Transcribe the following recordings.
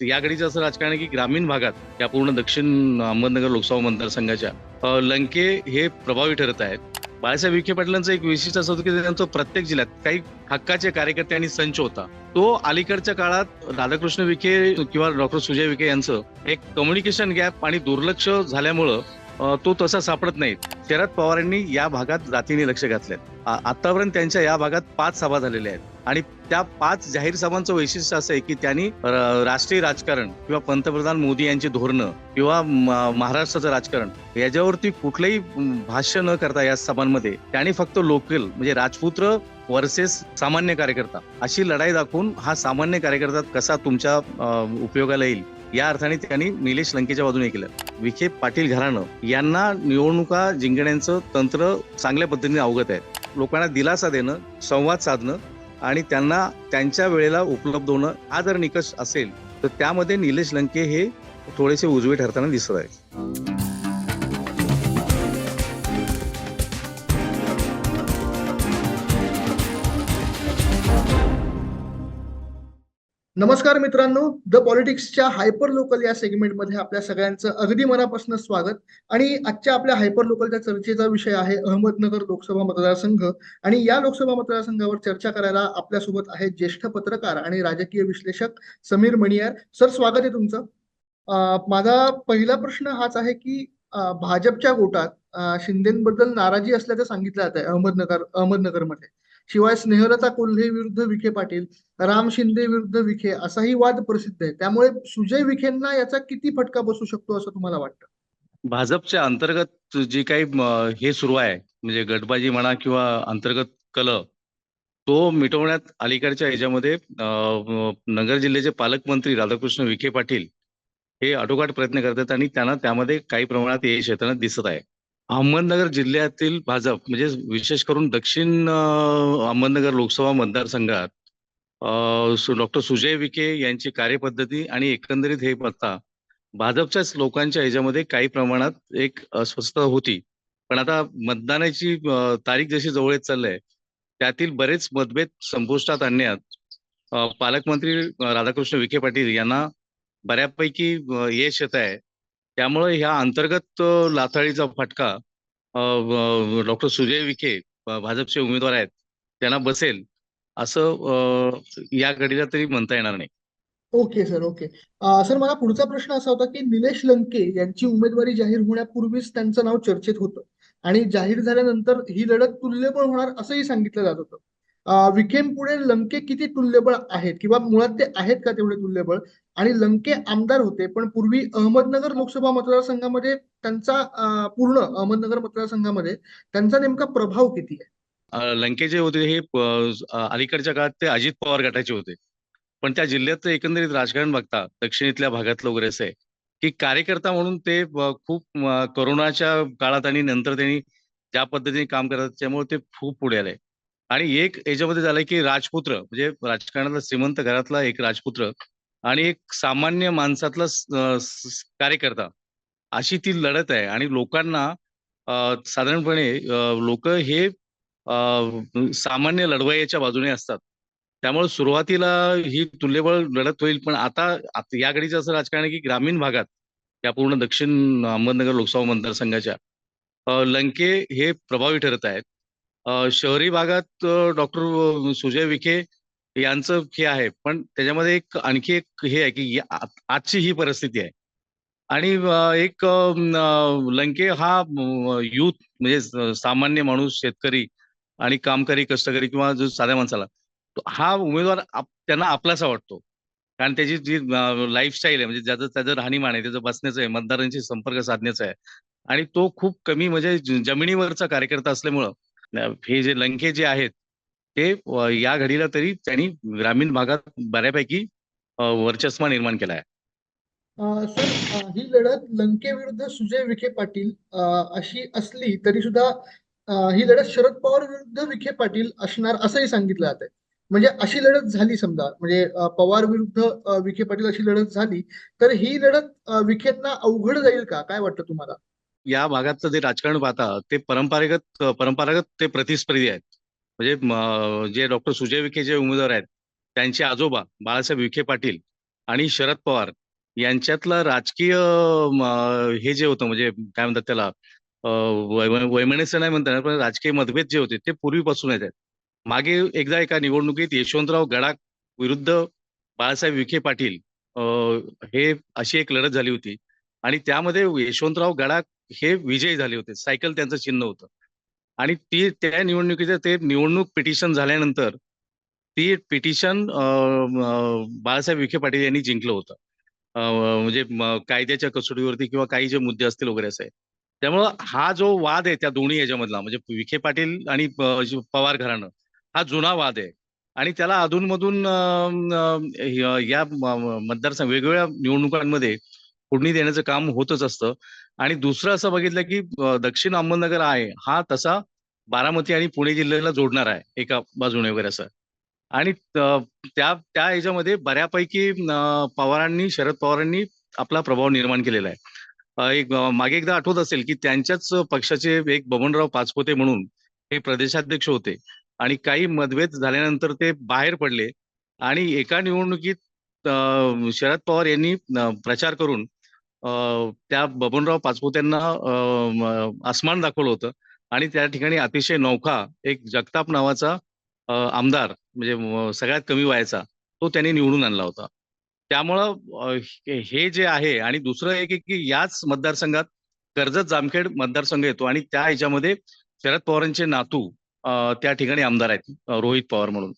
या घडीचं असं राजकारण आहे की ग्रामीण भागात या पूर्ण दक्षिण अहमदनगर लोकसभा मतदारसंघाच्या लंके हे प्रभावी ठरत आहेत. बाळासाहेब विखे पाटलांचं एक विशिष्ट असं होतं की त्यांचं प्रत्येक जिल्ह्यात काही हक्काचे कार्यकर्ते आणि संच होता. तो अलीकडच्या काळात राधाकृष्ण विखे किंवा डॉक्टर सुजय विखे यांचं एक कम्युनिकेशन गॅप आणि दुर्लक्ष झाल्यामुळं तो तसा सापडत नाही शरद पवारांनी या भागात जातीने लक्ष घातले आतापर्यंत त्यांच्या या भागात पाच सभा झालेल्या आहेत. आणि त्या पाच जाहीर सभांचं वैशिष्ट्य असं आहे की त्यांनी र- राष्ट्रीय राजकारण किंवा पंतप्रधान मोदी यांची धोरणं किंवा म- महाराष्ट्राचं राजकारण याच्यावरती कुठलंही भाष्य न करता या सभांमध्ये त्यांनी फक्त लोकल म्हणजे राजपुत्र वर्सेस सामान्य कार्यकर्ता अशी लढाई दाखवून हा सामान्य कार्यकर्ता कसा तुमच्या उपयोगाला येईल या अर्थाने त्यांनी निलेश लंकेच्या बाजूने केलं. विखे पाटील घराणं यांना निवडणुका जिंकण्याचं तंत्र चांगल्या पद्धतीने अवगत आहे. लोकांना दिलासा देणं संवाद साधणं आणि त्यांना त्यांच्या वेळेला उपलब्ध होणं हा जर निकष असेल तर त्यामध्ये निलेश लंके हे थोडेसे उजवे ठरताना दिसत आहे नमस्कार मित्रांनो द पॉलिटिक्सच्या हायपर लोकल या सेगमेंटमध्ये आपल्या सगळ्यांचं अगदी मनापासून स्वागत. आणि आजच्या आपल्या हायपर लोकलच्या चर्चेचा विषय आहे अहमदनगर लोकसभा मतदारसंघ. आणि या लोकसभा मतदारसंघावर चर्चा करायला आपल्यासोबत आहेत ज्येष्ठ पत्रकार आणि राजकीय विश्लेषक समीर मणियार. सर स्वागत आहे तुमचं. माझा पहिला प्रश्न हाच आहे की भाजपच्या गोटात शिंदेबद्दल नाराजी असल्याचं सांगितलं जात आहे अहमदनगर अहमदनगरमध्ये. शिवाय स्नेहलता कोल्हे विरुद्ध विखे पाटील राम शिंदे विरुद्ध विखे असाही वाद प्रसिद्ध आहे. त्यामुळे सुजय विखेंना याचा किती फटका बसू शकतो असं तुम्हाला वाटतं? भाजपच्या अंतर्गत जे काही हे सुरू आहे म्हणजे गटबाजी म्हणा किंवा अंतर्गत कल तो मिटवण्यात अलीकडच्या याच्यामध्ये नगर जिल्ह्याचे पालकमंत्री राधाकृष्ण विखे पाटील हे आटोकाट प्रयत्न करतात आणि त्यांना त्यामध्ये काही प्रमाणात यश येताना दिसत आहे. अहमदनगर जिल्ह्यातील भाजप म्हणजे विशेष करून दक्षिण अहमदनगर लोकसभा मतदारसंघात डॉक्टर सुजय विखे यांची कार्यपद्धती आणि एकंदरीत हे पत्ता भाजपच्याच लोकांच्या ह्याच्यामध्ये काही प्रमाणात एक अस्वस्थता होती. पण आता मतदानाची तारीख जशी जवळ येत चाललंय त्यातील बरेच मतभेद संपुष्टात आणण्यात पालकमंत्री राधाकृष्ण विखे पाटील यांना बऱ्यापैकी यश येत आहे. त्यामुळे ह्या अंतर्गत लाथाळीचा फटका डॉक्टर सुजय विखे भाजपचे उमेदवार आहेत त्यांना बसेल असं या घडीला तरी म्हणता येणार नाही. Okay sir okay. सर मला पुढचा प्रश्न असा होता की निलेश लंके यांची उमेदवारी जाहीर होण्यापूर्वीच त्यांचं नाव चर्चेत होतं आणि जाहीर झाल्यानंतर ही लढत तुल्यबळ होणार असंही सांगितलं जात होतं. अं, विखेंपुढे लंके किती तुल्यबळ आहेत? किंवा मुळात ते आहेत का तेवढे तुल्यबळ? आणि लंके आमदार होते पण पूर्वी अहमदनगर लोकसभा मतदारसंघामध्ये त्यांचा पूर्ण अहमदनगर मतदारसंघामध्ये त्यांचा नेमका प्रभाव किती आहे? लंके जे होते हे अलीकडच्या काळात ते अजित पवार गटाचे होते. पण त्या जिल्ह्यात एकंदरीत राजकारण बघता दक्षिणेतल्या भागातलं वगैरे असं आहे की कार्यकर्ता म्हणून ते खूप करोनाच्या कोरोनाच्या काळात आणि नंतर त्यांनी ज्या पद्धतीने काम करतात त्यामुळे ते खूप पुढे आले. आणि एक याच्यामध्ये झालंय की राजपुत्र म्हणजे राजकारणातला श्रीमंत घरातला एक राजपुत्र आणि एक सामान्य माणसातला कार्यकर्ता अशी ती लढत आहे. आणि लोकांना साधारणपणे लोक हे सामान्य लढवायच्या बाजूने असतात. त्यामुळे सुरुवातीला ही तुल्यबळ लढत होईल. पण आता या घडीचं असं राजकारण आहे की ग्रामीण भागात या पूर्ण दक्षिण अहमदनगर लोकसभा मतदारसंघाच्या लंके हे प्रभावी ठरत आहेत. शहरी भागात डॉक्टर सुजय विखे यांचं हे आहे. पण त्याच्यामध्ये एक आणखी एक हे आहे की आजची ही परिस्थिती आहे. आणि एक लंके हा युथ म्हणजे सामान्य माणूस शेतकरी आणि कामकरी कष्टकरी किंवा जो साध्या माणसाला तो हा उमेदवार आप- त्यांना आपलासा वाटतो. कारण त्याची जी लाईफस्टाईल आहे म्हणजे ज्याचं त्याचं राहणीमान आहे त्याचं बसण्याचं आहे मतदारांशी संपर्क साधण्याचा आहे. आणि तो खूप कमी म्हणजे जमिनीवरचा कार्यकर्ता असल्यामुळं हे जे लंके जे आहेत ते या घडीला तरी त्यांनी ग्रामीण भागात बऱ्यापैकी वर्चस्मा वर्चस्व निर्माण केला आहे. सर ही लढत लंके विरुद्ध सुजय विखे पाटील अशी असली तरी सुद्धा ही लढत शरद पवार विरुद्ध विखे पाटील असणार असंही सांगितलं जात आहे म्हणजे अशी लढत झाली समजा म्हणजे पवार विरुद्ध विखे पाटील अशी लढत झाली तर ही लढत विखेंना अवघड जाईल का? काय वाटतं तुम्हाला? या भागातलं जे राजकारण पाहता ते परंपरागत परंपरागत ते प्रतिस्पर्धी आहेत. म्हणजे जे डॉक्टर सुजय विखे जे उमेदवार आहेत त्यांचे आजोबा बाळासाहेब विखे पाटील आणि शरद पवार यांच्यातलं राजकीय हे जे होतं म्हणजे काय म्हणतात त्याला वैमनस्य नाही म्हणतात पण राजकीय मतभेद जे होते ते पूर्वीपासून येत आहेत. मागे एकदा एका निवडणुकीत यशवंतराव गडाख विरुद्ध बाळासाहेब विखे पाटील हे अशी एक लढत झाली होती. आणि त्यामध्ये यशवंतराव गडाख हे विजयी झाले होते. सायकल त्यांचं चिन्ह होतं. आणि ती त्या निवडणुकीचं ते निवडणूक पिटिशन झाल्यानंतर ती पिटिशन बाळासाहेब विखे पाटील यांनी जिंकलं होतं. म्हणजे कायद्याच्या कसोटीवरती किंवा काही जे मुद्दे असतील वगैरे असे. त्यामुळं हा जो वाद आहे त्या दोन्ही याच्यामधला म्हणजे विखे पाटील आणि पवार घराणं हा जुना वाद आहे. आणि त्याला अधूनमधून या मतदारसंघ वेगवेगळ्या निवडणुकांमध्ये फोडणी देण्याचं काम होतच असतं. आणि दुसरं असं बघितलं की दक्षिण अहमदनगर आहे हा तसा बारामती आणि पुणे जिल्ह्याला जोडणार आहे एका बाजूने वगैरे असं. आणि त्या त्या याच्यामध्ये बऱ्यापैकी पवारांनी शरद पवारांनी आपला प्रभाव निर्माण केलेला आहे. एक मागे एकदा आठवत असेल की त्यांच्याच पक्षाचे एक बबनराव पाचपोते म्हणून हे प्रदेशाध्यक्ष होते आणि काही मतभेद झाल्यानंतर ते बाहेर पडले आणि एका निवडणुकीत शरद पवार यांनी प्रचार करून त्या बबनराव पाचपुत्यांना आसमान दाखवलं होतं. आणि त्या ठिकाणी अतिशय नौखा एक जगताप नावाचा आमदार म्हणजे सगळ्यात कमी वयाचा तो त्यांनी निवडून आणला होता. त्यामुळं हे जे आहे आणि दुसरं एक की याच मतदारसंघात कर्जत जामखेड मतदारसंघ येतो आणि त्या ह्याच्यामध्ये शरद पवारांचे नातू त्या ठिकाणी आमदार आहेत रोहित पवार म्हणून.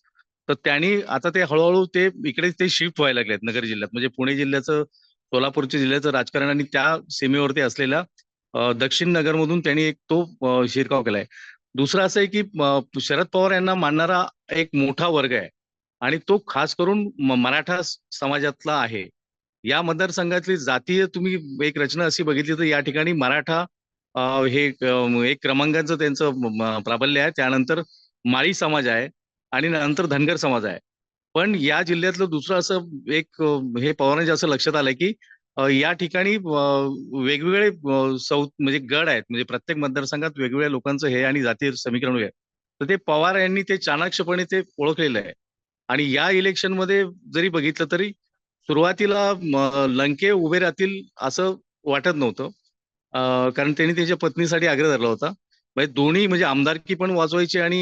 तर त्यांनी आता ते हळूहळू ते इकडे ते शिफ्ट व्हायला लागलेत नगर जिल्ह्यात. म्हणजे पुणे जिल्ह्याचं सोलापूरच्या जिल्ह्याचं राजकारण आणि त्या सीमेवरती असलेल्या दक्षिण नगरमधून त्यांनी एक तो शिरकाव केलाय. दुसरं असं आहे की शरद पवार यांना मानणारा एक मोठा वर्ग आहे आणि तो खास करून मराठा समाजातला आहे. या मतदारसंघातली जातीय तुम्ही एक रचना अशी बघितली तर या ठिकाणी मराठा हे एक क्रमांकाचं त्यांचं प्राबल्य आहे. त्यानंतर माळी समाज आहे आणि नंतर धनगर समाज आहे. पण या जिल्ह्यातलं दुसरं असं एक हे पवारांच्या असं लक्षात आलंय की या ठिकाणी वेगवेगळे अं, सौ म्हणजे गड आहेत. म्हणजे प्रत्येक मतदारसंघात वेगवेगळ्या लोकांचं हे आणि जातीय समीकरण आहे तर ते पवार यांनी ते चाणाक्षपणे ते ओळखलेलं आहे. आणि या इलेक्शनमध्ये जरी बघितलं तरी सुरुवातीला लंके उभे राहतील असं वाटत नव्हतं. कारण त्यांनी त्याच्या पत्नीसाठी आग्रह धरला होता. म्हणजे दोन्ही म्हणजे आमदारकी पण वाजवायची आणि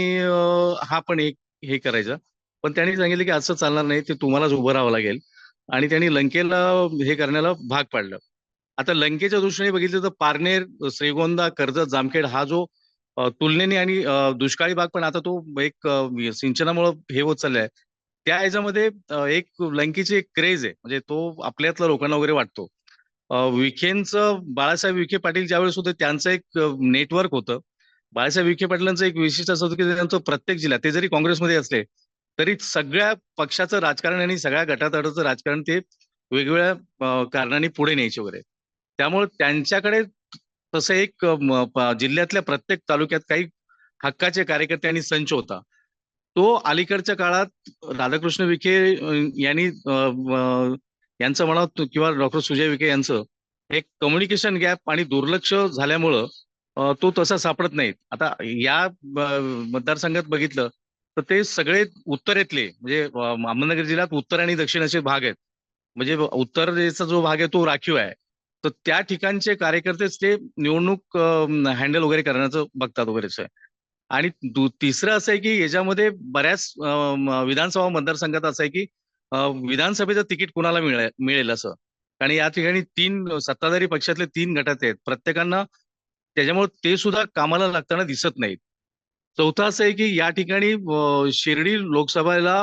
हा पण एक हे करायचा. पण त्यांनी सांगितलं की असं चालणार नाही ते तुम्हालाच उभं राहावं लागेल. आणि त्यांनी लंकेला हे करण्याला भाग पाडलं. आता लंकेच्या दृष्टीने बघितलं तर पारनेर श्रीगोंदा कर्जत जामखेड हा जो तुलनेने आणि दुष्काळी भाग पण आता तो एक सिंचनामुळे हे होत चाललाय. त्या ह्याच्यामध्ये एक लंकेची एक क्रेज आहे. म्हणजे तो आपल्यातल्या लोकांना वगैरे वाटतो. विखेंचं बाळासाहेब विखे पाटील ज्यावेळेस होते त्यांचं एक नेटवर्क होतं. बाळासाहेब विखे पाटलांचं एक विशिष्ट असं होतं की त्यांचं प्रत्येक जिल्ह्यात ते जरी काँग्रेसमध्ये असले तरी सगळ्या पक्षाचं राजकारण आणि सगळ्या गटातटाचं राजकारण ते वेगवेगळ्या कारणांनी पुढे न्यायचे वगैरे. त्यामुळे त्यांच्याकडे तसं एक जिल्ह्यातल्या प्रत्येक तालुक्यात काही हक्काचे कार्यकर्ते आणि संच होता. तो अलीकडच्या काळात राधाकृष्ण विखे यांनी यांचं म्हणा किंवा डॉक्टर सुजय विखे यांचं एक कम्युनिकेशन गॅप आणि दुर्लक्ष झाल्यामुळं तो तसा सापडत नाहीत. आता या मतदारसंघात बघितलं तर ते सगळे उत्तरेतले म्हणजे अहमदनगर जिल्ह्यात उत्तर आणि दक्षिण असे भाग आहेत. म्हणजे उत्तरेचा जो भाग आहे तो राखीव आहे. तर त्या ठिकाणचे कार्यकर्तेच ते निवडणूक हँडल वगैरे करण्याचं बघतात वगैरेच आहे आणि तिसरं असं आहे की याच्यामध्ये बऱ्याच विधानसभा मतदारसंघात असं आहे की विधानसभेचं तिकीट कुणाला मिळेल मिळेल असं. कारण या ठिकाणी तीन सत्ताधारी पक्षातले तीन गटात आहेत. प्रत्येकांना त्याच्यामुळे ते सुद्धा कामाला लागताना दिसत नाहीत. चौथं असं आहे की या ठिकाणी शिर्डी लोकसभेला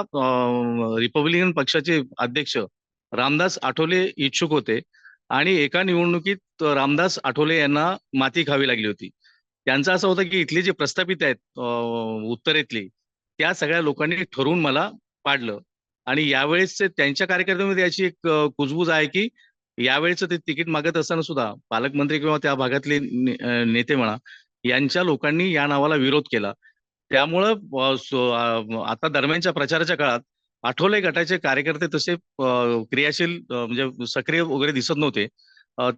रिपब्लिकन पक्षाचे अध्यक्ष रामदास आठवले इच्छुक होते आणि एका निवडणुकीत रामदास आठवले यांना माती खावी लागली होती. त्यांचं असं होतं की इथले जे प्रस्थापित आहेत उत्तरेतली त्या सगळ्या लोकांनी ठरवून मला पाडलं. आणि यावेळेस त्यांच्या कार्यकर्त्यांमध्ये अशी एक कुजबूज आहे की यावेळेचं ते तिकीट मागत असताना सुद्धा पालकमंत्री किंवा त्या भागातले नेते म्हणा यांच्या लोकांनी या नावाला विरोध केला. त्यामुळं आता दरम्यानच्या प्रचाराच्या काळात आठवले गटाचे कार्यकर्ते तसे क्रियाशील म्हणजे सक्रिय वगैरे दिसत नव्हते.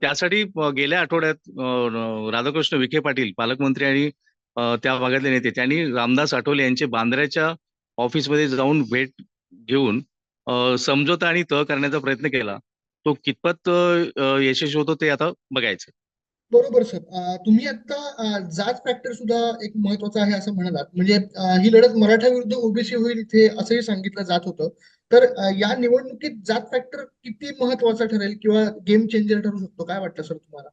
त्यासाठी गेल्या आठवड्यात राधाकृष्ण विखे पाटील पालकमंत्री आणि त्या भागातले नेते त्यांनी रामदास आठवले यांचे बांद्र्याच्या ऑफिसमध्ये जाऊन भेट घेऊन समजोता समझोता आणि तह करण्याचा प्रयत्न केला. तो कितपत यशस्वी होतो ते आता बघायचं. बरोबर सर. तुम्ही आता जात फॅक्टर सुद्धा एक महत्त्वाचा आहे असं म्हणालात. म्हणजे ही लढत मराठा विरुद्ध ओबीसी होईल इथे असंही सांगितलं जात होतं. तर या निवडणुकीत जात फॅक्टर किती महत्त्वाचा ठरेल किंवा गेम चेंजर ठरू शकतो? काय वाटतं सर तुम्हाला?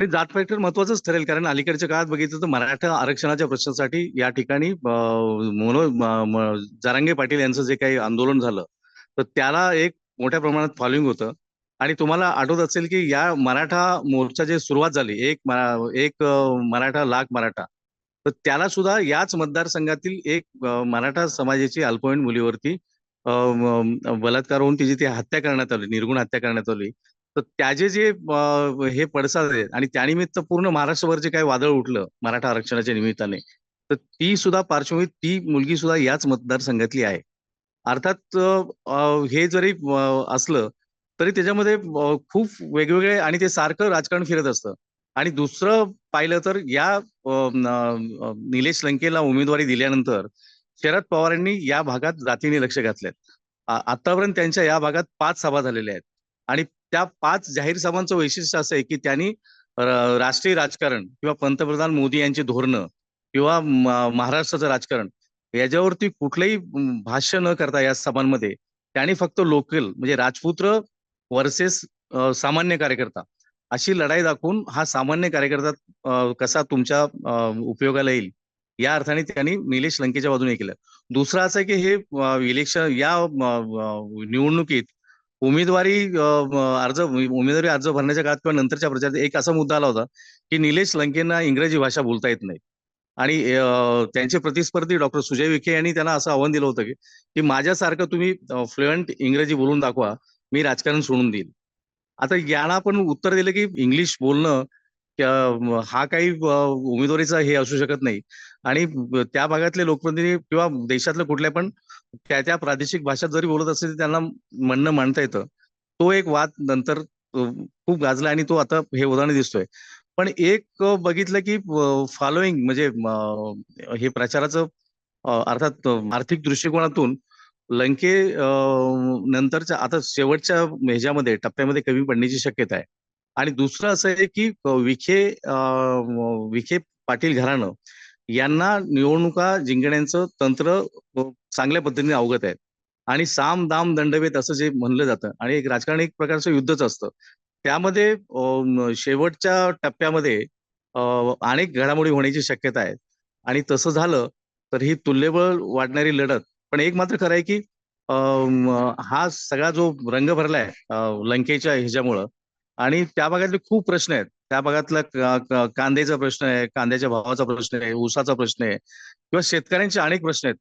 जात फॅक्टर महत्वाचंच ठरेल. कारण अलीकडच्या काळात बघितलं तर मराठा आरक्षणाच्या प्रश्नासाठी या ठिकाणी मनोज जारांगे पाटील यांचं जे काही आंदोलन झालं तर त्याला एक मोठ्या प्रमाणात फॉलोइंग होतं. आणि तुम्हाला आठवत असेल की या मराठा मोर्चाची सुरुवात झाली एक मरा- एक मराठा लाख मराठा तर त्याला सुद्धा याच मतदारसंघातील एक मराठा समाजाची अल्पवयीन मुलीवरती बलात्कार होऊन तिची ती हत्या करण्यात आली निर्गुण हत्या करण्यात आली. तर त्याचे जे हे पडसाद आहेत आणि त्यानिमित्त पूर्ण महाराष्ट्रभर जे काही वादळ उठलं मराठा आरक्षणाच्या निमित्ताने तर ती सुद्धा पार्श्वभूमी ती मुलगी सुद्धा याच मतदारसंघातली आहे. अर्थात हे जरी असलं तरी त्याच्यामध्ये खूप वेगवेगळे आणि ते सारखं राजकारण फिरत असतं. आणि दुसरं पाहिलं तर या निलेश लंकेला उमेदवारी दिल्यानंतर शरद पवारांनी या भागात जातीने लक्ष घातलेत आतापर्यंत त्यांच्या या भागात पाच सभा झालेल्या आहेत. आणि त्या पाच जाहीर सभांचं वैशिष्ट्य असं आहे की त्यांनी राष्ट्रीय राजकारण किंवा पंतप्रधान मोदी यांची धोरणं किंवा महाराष्ट्राचं राजकारण याच्यावरती कुठलंही भाष्य न करता या सभांमध्ये त्यांनी फक्त लोकल म्हणजे राजपुत्र वर्सेस सामान्य कार्यकर्ता. अशी लढाई दाखवून हा सामान्य कार्यकर्ता कसा तुमच्या उपयोगाला येईल या अर्थाने त्यांनी निलेश लंकेच्या बाजूने केलं. दुसरं असं की हे इलेक्शन या निवडणुकीत उमेदवारी अर्ज उमेदवारी अर्ज भरण्याच्या काळात किंवा नंतरच्या प्रचारात एक असा मुद्दा आला होता की निलेश लंकेंना इंग्रजी भाषा बोलता येत नाही. आणि त्यांचे प्रतिस्पर्धी डॉक्टर सुजय विखे यांनी त्यांना असं आव्हान दिलं होतं की की माझ्यासारखं तुम्ही फ्लुएंट इंग्रजी बोलून दाखवा मी राजकारण सोडून देईल. आता याला आपण उत्तर दिलं की इंग्लिश बोलणं हा काही उमेदवारीचा हे असू शकत नाही. आणि त्या भागातले लोकप्रतिनिधी किंवा देशातले कुठल्या पण त्या त्या प्रादेशिक भाषा जरी बोलत असेल त्यांना म्हणणं मांडता येतं. तो एक वाद नंतर खूप गाजला आणि तो आता हे उदाहरण दिसतोय. पण एक बघितलं की फॉलोईंग म्हणजे हे प्रचाराचं अर्थात आर्थिक दृष्टिकोनातून लंके अ, नंतरच्या आता शेवटच्या ह्याच्यामध्ये टप्प्यामध्ये कमी पडण्याची शक्यता आहे. आणि दुसरं असं आहे की विखे विखे पाटील घराणं यांना निवडणुका जिंकण्याचं तंत्र चांगल्या पद्धतीने अवगत आहे आणि साम दाम दंडभेद असं जे म्हणलं जातं आणि एक राजकारण एक प्रकारचं युद्धच असतं. त्यामध्ये शेवटच्या टप्प्यामध्ये अनेक घडामोडी होण्याची शक्यता आहे. आणि तसं झालं तर ही तुल्यबळ वाढणारी लढत पण एक मात्र खरं आहे की हा सगळा जो रंग भरलाय लंकेच्या ह्याच्यामुळं आणि त्या भागातले खूप प्रश्न आहेत. त्या भागातला कांद्याचा प्रश्न आहे कांद्याच्या भावाचा प्रश्न आहे ऊसाचा प्रश्न आहे किंवा शेतकऱ्यांचे अनेक प्रश्न आहेत.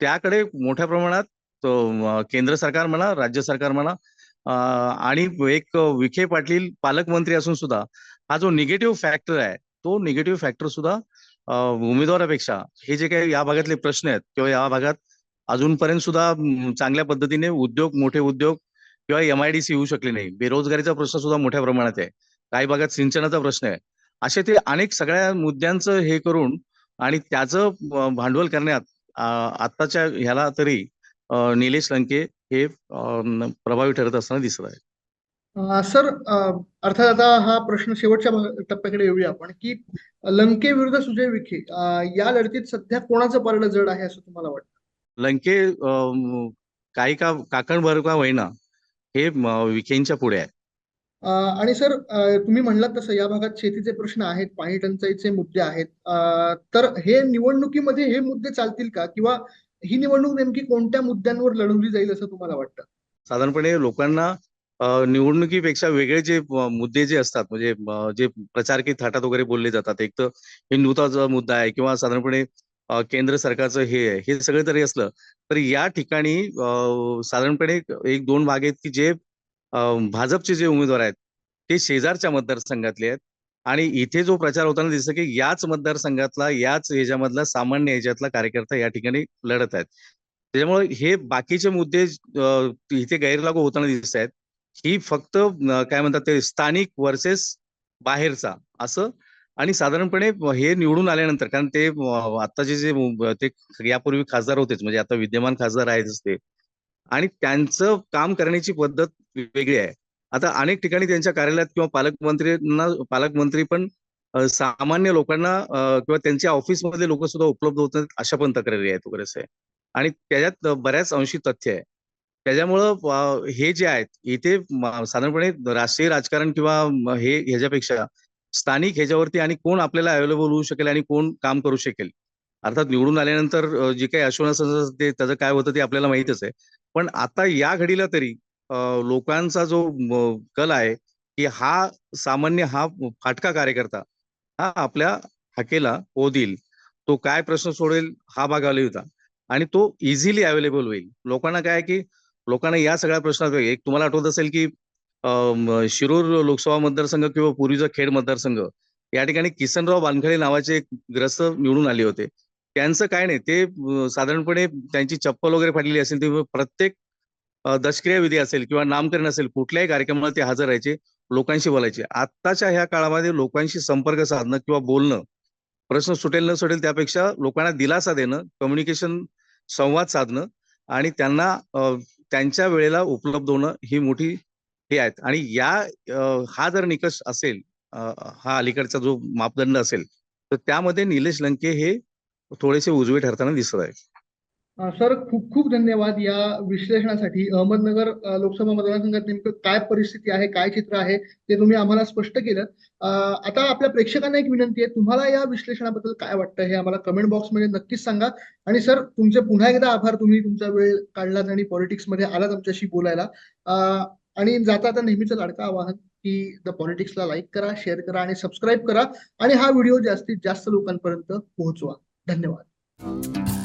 त्याकडे मोठ्या प्रमाणात तो, केंद्र सरकार म्हणा राज्य सरकार म्हणा आणि एक विखे पाटील पालकमंत्री असून सुद्धा हा जो निगेटिव्ह फॅक्टर आहे तो निगेटिव्ह फॅक्टर सुद्धा उमेदवारापेक्षा हे जे काही या भागातले प्रश्न आहेत किंवा या भागात अजूनपर्यंत सुद्धा चांगल्या पद्धतीने उद्योग मोठे उद्योग किंवा एमआयडीसी येऊ शकले नाही. बेरोजगारीचा प्रश्न सुद्धा मोठ्या प्रमाणात आहे. काही भागात सिंचनाचा प्रश्न आहे. असे ते अनेक सगळ्या मुद्द्यांचं हे करून आणि त्याचं भांडवल करण्यात आत्ताच्या ह्याला तरी निलेश लंके हे प्रभावी ठरत असताना दिसत आहे सर अर्थात आता हा प्रश्न शेवटच्या टप्प्याकडे येऊया आपण की लंके विरुद्ध सुजय विखे या लढतीत सध्या कोणाचं पारडं जड आहे असं तुम्हाला वाटतं? लंके काही का काकणभर का होईना हे विखेंच्या पुढे आहे. आणि सर तुम्ही म्हणलात तसं या भागात शेतीचे प्रश्न आहेत पाणी टंचाईचे मुद्दे आहेत. तर हे निवडणुकीमध्ये हे मुद्दे चालतील का? किंवा ही निवडणूक नेमकी कोणत्या मुद्द्यांवर लढवली जाईल असं तुम्हाला वाटतं? साधारणपणे लोकांना निवडणुकीपेक्षा वेगळे जे मुद्दे जे असतात म्हणजे जे प्रचार की थाटात वगैरे बोलले जातात एक तर हिंदुत्वाचा मुद्दा आहे किंवा साधारणपणे केंद्र सरकारचं हे आहे हे सगळं तरी असलं तर या ठिकाणी साधारणपणे एक दोन भाग आहेत की जे भाजपचे जे उमेदवार आहेत ते शेजारच्या मतदारसंघातले आहेत. आणि इथे जो प्रचार होताना दिसतो की याच मतदारसंघातला याच ह्याच्यामधला सामान्य ह्याच्यातला कार्यकर्ता या ठिकाणी लढत आहेत. त्याच्यामुळे हे बाकीचे मुद्दे इथे गैरलागू होताना दिसत आहेत. ही फक्त काय म्हणतात ते स्थानिक वर्सेस बाहेरचा असं आणि साधारणपणे हे निवडून आल्यानंतर कारण ते आताचे आत्ताचे जे ते यापूर्वी खासदार होतेच म्हणजे आता विद्यमान खासदार आहेतच ते. आणि त्यांचं काम करण्याची पद्धत वेगळी आहे. आता अनेक ठिकाणी त्यांच्या कार्यालयात किंवा पालकमंत्र्यांना पालकमंत्री पण सामान्य लोकांना किंवा त्यांच्या ऑफिसमधले लोक सुद्धा उपलब्ध होत नाहीत अशा पण तक्रारी आहेत वगैरे. आहे आणि त्याच्यात बऱ्याच अंशी तथ्य आहे. त्याच्यामुळं हे जे आहेत इथे साधारणपणे राष्ट्रीय राजकारण किंवा हे ह्याच्यापेक्षा स्थानिक ह्याच्यावरती आणि कोण आपल्याला अवेलेबल होऊ शकेल आणि कोण काम करू शकेल. अर्थात निवडून आल्यानंतर जे काही आश्वासन ते त्याचं काय होतं ते आपल्याला माहितच आहे. पण आता या घडीला तरी लोकांचा जो कल आहे की हा सामान्य हा फाटका कार्यकर्ता हा आपल्या हाकेला ओ देईल. तो काय प्रश्न सोडेल हा भाग आला होता. आणि तो इझिली अवेलेबल होईल. लोकांना काय आहे की लोकांना या सगळ्या प्रश्नात एक तुम्हाला आठवत असेल की शिरूर लोकसभा मतदारसंघ किंवा पूर्वीचा खेड मतदारसंघ या ठिकाणी किसनराव वानखळे नावाचे एक ग्रस्त निवडून आले होते. त्यांचं काय नाही ते साधारणपणे त्यांची चप्पल वगैरे फाडलेली असेल ते प्रत्येक अ, दशक्रिया विधी असेल किंवा नामकरण असेल कुठल्याही कार्यक्रमाला ते हजर राहायचे लोकांशी बोलायचे. आत्ताच्या ह्या काळामध्ये लोकांशी संपर्क साधणं किंवा बोलणं प्रश्न सुटेल न सुटेल त्यापेक्षा लोकांना दिलासा देणं कम्युनिकेशन संवाद साधणं आणि त्यांना त्यांच्या वेळेला उपलब्ध होणं ही मोठी हे आहेत. आणि या हा जर निकष असेल हा अलीकडचा जो मापदंड असेल तर त्यामध्ये निलेश लंके हे थोडेसे उजवे ठरताना दिसत आहे सर खूप खूप धन्यवाद या विश्लेषणासाठी. अहमदनगर लोकसभा मतदारसंघात नेमकं काय परिस्थिती आहे काय चित्र आहे ते तुम्ही आम्हाला स्पष्ट केलं. आता आपल्या प्रेक्षकांना एक विनंती आहे तुम्हाला या विश्लेषणाबद्दल काय वाटतं हे आम्हाला कमेंट बॉक्समध्ये नक्कीच सांगा. आणि सर तुमचे पुन्हा एकदा आभार तुम्ही तुमचा वेळ काढलात आणि पॉलिटिक्समध्ये आलात आमच्याशी बोलायला. आणि जाता आता नेहमीचं लाडकं आवाहन की द पॉलिटिक्सला लाईक करा शेअर करा आणि सबस्क्राईब करा. आणि हा व्हिडिओ जास्तीत जास्त लोकांपर्यंत पोहोचवा. धन्यवाद.